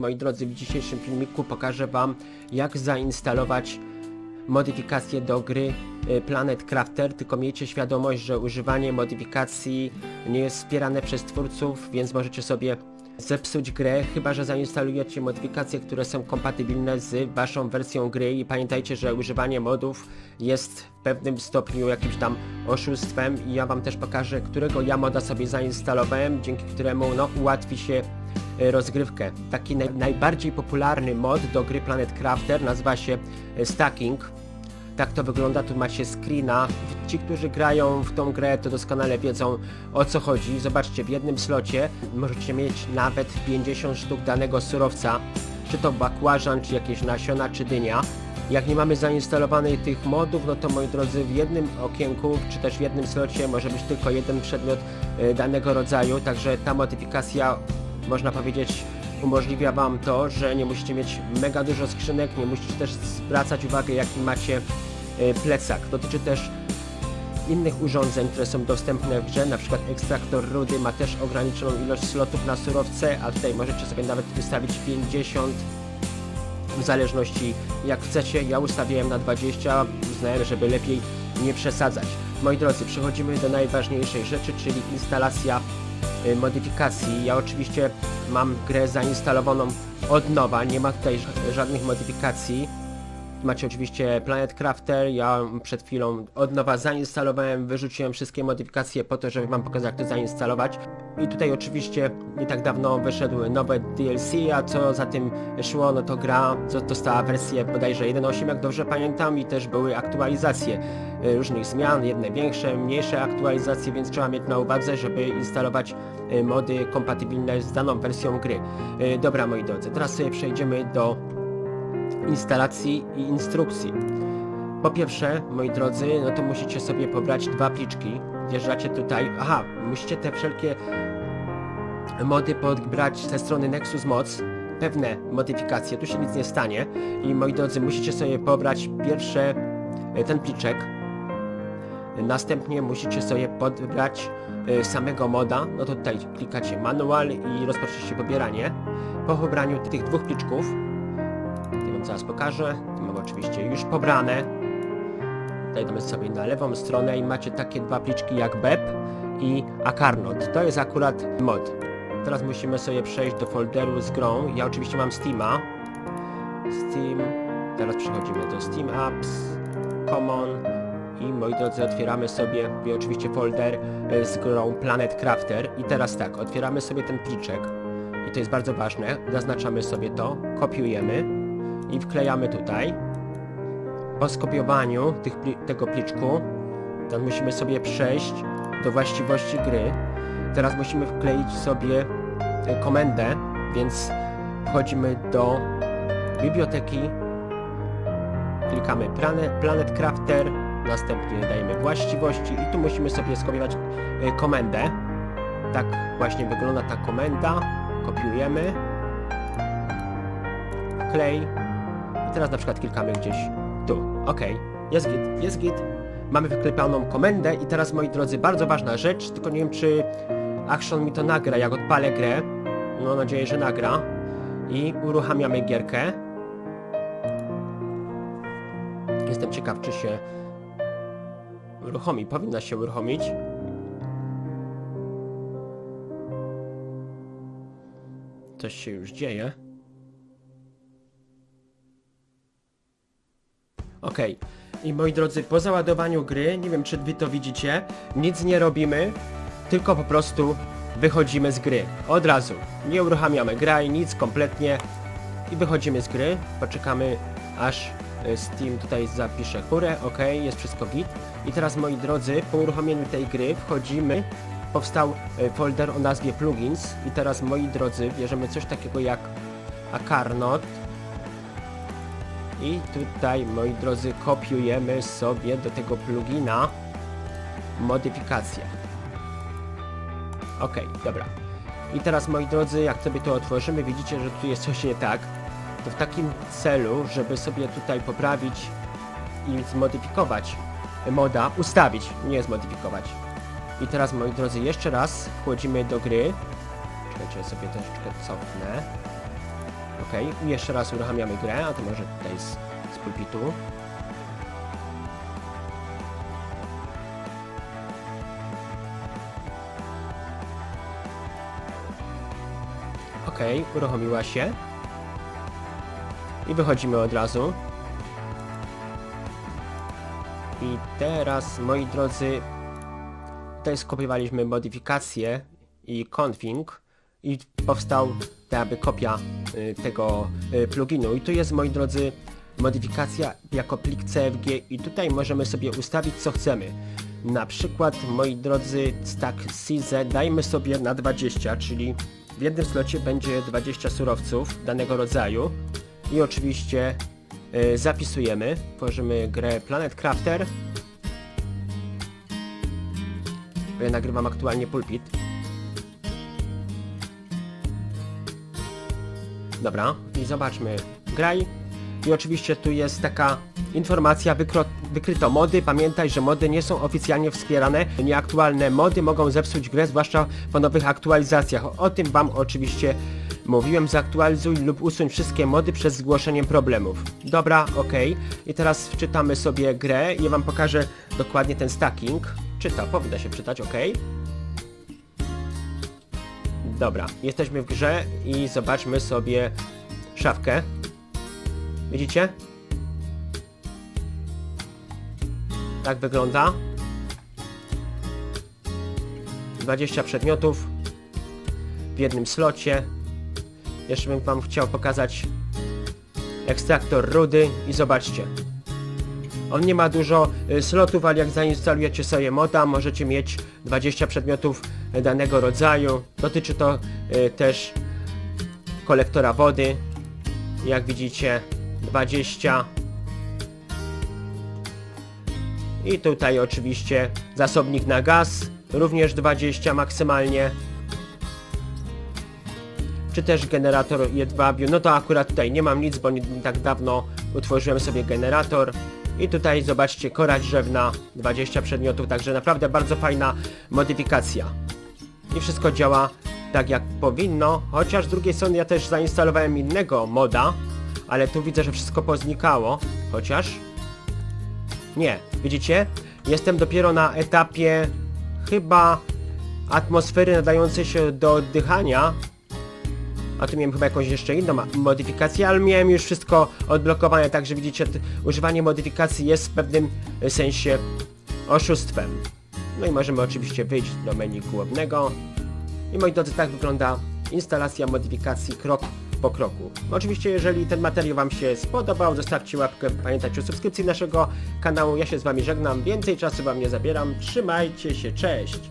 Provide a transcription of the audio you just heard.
Moi drodzy, w dzisiejszym filmiku pokażę Wam, jak zainstalować modyfikacje do gry y, Planet Crafter, tylko miejcie świadomość, że używanie modyfikacji nie jest wspierane przez twórców, więc możecie sobie zepsuć grę, chyba że zainstalujecie modyfikacje, które są kompatybilne z Waszą wersją gry i pamiętajcie, że używanie modów jest w pewnym stopniu jakimś tam oszustwem i ja Wam też pokażę, którego ja moda sobie zainstalowałem, dzięki któremu no, ułatwi się rozgrywkę. Taki naj, najbardziej popularny mod do gry Planet Crafter nazywa się e, Stacking. Tak to wygląda, tu macie screena. Ci, którzy grają w tą grę, to doskonale wiedzą o co chodzi. Zobaczcie, w jednym slocie możecie mieć nawet 50 sztuk danego surowca, czy to bakłażan, czy jakieś nasiona, czy dynia. Jak nie mamy zainstalowanych tych modów, no to moi drodzy, w jednym okienku, czy też w jednym slocie może być tylko jeden przedmiot e, danego rodzaju, także ta modyfikacja, można powiedzieć, umożliwia Wam to, że nie musicie mieć mega dużo skrzynek, nie musicie też zwracać uwagę, jaki macie e, plecak. Dotyczy też innych urządzeń, które są dostępne w grze, na przykład ekstraktor rudy ma też ograniczoną ilość slotów na surowce, a tutaj możecie sobie nawet wystawić 50 w zależności jak chcecie. Ja ustawiłem na 20, uznałem, żeby lepiej nie przesadzać. Moi drodzy, przechodzimy do najważniejszej rzeczy, czyli instalacja modyfikacji. Ja oczywiście mam grę zainstalowaną od nowa, nie ma tutaj ża- żadnych modyfikacji. Macie oczywiście Planet Crafter, ja przed chwilą od nowa zainstalowałem, wyrzuciłem wszystkie modyfikacje po to, żeby wam pokazać jak to zainstalować. I tutaj oczywiście nie tak dawno wyszedł nowe DLC, a co za tym szło, no to gra dostała wersję bodajże 1.8 jak dobrze pamiętam i też były aktualizacje y, różnych zmian, jedne większe, mniejsze aktualizacje, więc trzeba mieć na uwadze, żeby instalować y, mody kompatybilne z daną wersją gry. Y, Dobra moi drodzy, teraz sobie przejdziemy do instalacji i instrukcji. Po pierwsze, moi drodzy, no to musicie sobie pobrać dwa pliczki. Wjeżdżacie tutaj. Aha, musicie te wszelkie mody podbrać ze strony Nexus Mods. Pewne modyfikacje, tu się nic nie stanie. I moi drodzy, musicie sobie pobrać pierwsze e, ten pliczek. Następnie musicie sobie podbrać e, samego moda. No to tutaj klikacie manual i rozpoczniecie pobieranie. Po pobraniu tych dwóch pliczków zaraz pokażę. Tu mam oczywiście już pobrane. Tutaj sobie na lewą stronę i macie takie dwa pliczki jak BEP i Akarnot. To jest akurat mod. Teraz musimy sobie przejść do folderu z grą. Ja oczywiście mam Steama. Steam. Teraz przechodzimy do Steam Apps, Common i moi drodzy otwieramy sobie i oczywiście folder e, z grą Planet Crafter i teraz tak, otwieramy sobie ten pliczek i to jest bardzo ważne, zaznaczamy sobie to, kopiujemy i wklejamy tutaj. Po skopiowaniu tych tego pliczku, to musimy sobie przejść do właściwości gry. Teraz musimy wkleić sobie e, komendę, więc wchodzimy do biblioteki, klikamy Planet, Planet Crafter, następnie dajemy właściwości i tu musimy sobie skopiować e, komendę. Tak właśnie wygląda ta komenda. Kopiujemy, wklej, teraz na przykład klikamy gdzieś tu. Ok, jest git, jest git. Mamy wyklepaną komendę i teraz moi drodzy, bardzo ważna rzecz, tylko nie wiem czy Action mi to nagra, jak odpalę grę. Mam nadzieję, że nagra. I uruchamiamy gierkę. Jestem ciekaw, czy się uruchomi. Powinna się uruchomić. Coś się już dzieje. Okej. I moi drodzy, po załadowaniu gry, nie wiem czy wy to widzicie, nic nie robimy, tylko po prostu wychodzimy z gry. Od razu. Nie uruchamiamy graj, nic kompletnie. I wychodzimy z gry. Poczekamy aż e, Steam tutaj zapisze chórę. Ok, jest wszystko git. I teraz moi drodzy, po uruchomieniu tej gry wchodzimy. Powstał e, folder o nazwie plugins. I teraz moi drodzy, bierzemy coś takiego jak Akarnot. I tutaj, moi drodzy, kopiujemy sobie do tego plugina modyfikacje. Ok, dobra. I teraz, moi drodzy, jak sobie to otworzymy, widzicie, że tu jest coś nie tak. To w takim celu, żeby sobie tutaj poprawić i zmodyfikować moda, ustawić, nie zmodyfikować. I teraz, moi drodzy, jeszcze raz wchodzimy do gry. Czekajcie, sobie troszeczkę cofnę. Ok, jeszcze raz uruchamiamy grę, a to może tutaj z, z pulpitu. Ok, uruchomiła się. I wychodzimy od razu. I teraz, moi drodzy, tutaj skopiowaliśmy modyfikacje i config i powstał ta jakby kopia y, tego y, pluginu. I tu jest, moi drodzy, modyfikacja jako plik CFG i tutaj możemy sobie ustawić co chcemy. Na przykład, moi drodzy, stack CZ dajmy sobie na 20, czyli w jednym slocie będzie 20 surowców danego rodzaju i oczywiście y, zapisujemy, tworzymy grę Planet Crafter. Ja nagrywam aktualnie pulpit. Dobra, i zobaczmy. Graj. I oczywiście tu jest taka informacja, wykro, wykryto mody. Pamiętaj, że mody nie są oficjalnie wspierane. Nieaktualne mody mogą zepsuć grę, zwłaszcza po nowych aktualizacjach. O, tym wam oczywiście mówiłem. Zaktualizuj lub usuń wszystkie mody przed zgłoszeniem problemów. Dobra, ok. I teraz wczytamy sobie grę ja wam pokażę dokładnie ten stacking. Czyta, powinna się czytać, ok. Dobra, jesteśmy w grze i zobaczmy sobie szafkę. Widzicie? Tak wygląda. 20 przedmiotów w jednym slocie. Jeszcze bym wam chciał pokazać ekstraktor rudy i zobaczcie. On nie ma dużo y, slotów, ale jak zainstalujecie sobie moda, możecie mieć 20 przedmiotów danego rodzaju. Dotyczy to y, też kolektora wody. Jak widzicie, 20. I tutaj oczywiście zasobnik na gaz, również 20 maksymalnie. Czy też generator jedwabiu. No to akurat tutaj nie mam nic, bo nie, nie tak dawno utworzyłem sobie generator. I tutaj zobaczcie, kora drzewna, 20 przedmiotów, także naprawdę bardzo fajna modyfikacja. I wszystko działa tak jak powinno, chociaż z drugiej strony ja też zainstalowałem innego moda, ale tu widzę, że wszystko poznikało, chociaż... Nie, widzicie? Jestem dopiero na etapie chyba atmosfery nadającej się do oddychania, a tu miałem chyba jakąś jeszcze inną modyfikację, ale miałem już wszystko odblokowane, także widzicie, używanie modyfikacji jest w pewnym sensie oszustwem. No i możemy oczywiście wyjść do menu głównego. I moi drodzy, tak wygląda instalacja modyfikacji krok po kroku. Oczywiście, jeżeli ten materiał Wam się spodobał, zostawcie łapkę, pamiętajcie o subskrypcji naszego kanału. Ja się z Wami żegnam, więcej czasu Wam nie zabieram. Trzymajcie się, cześć!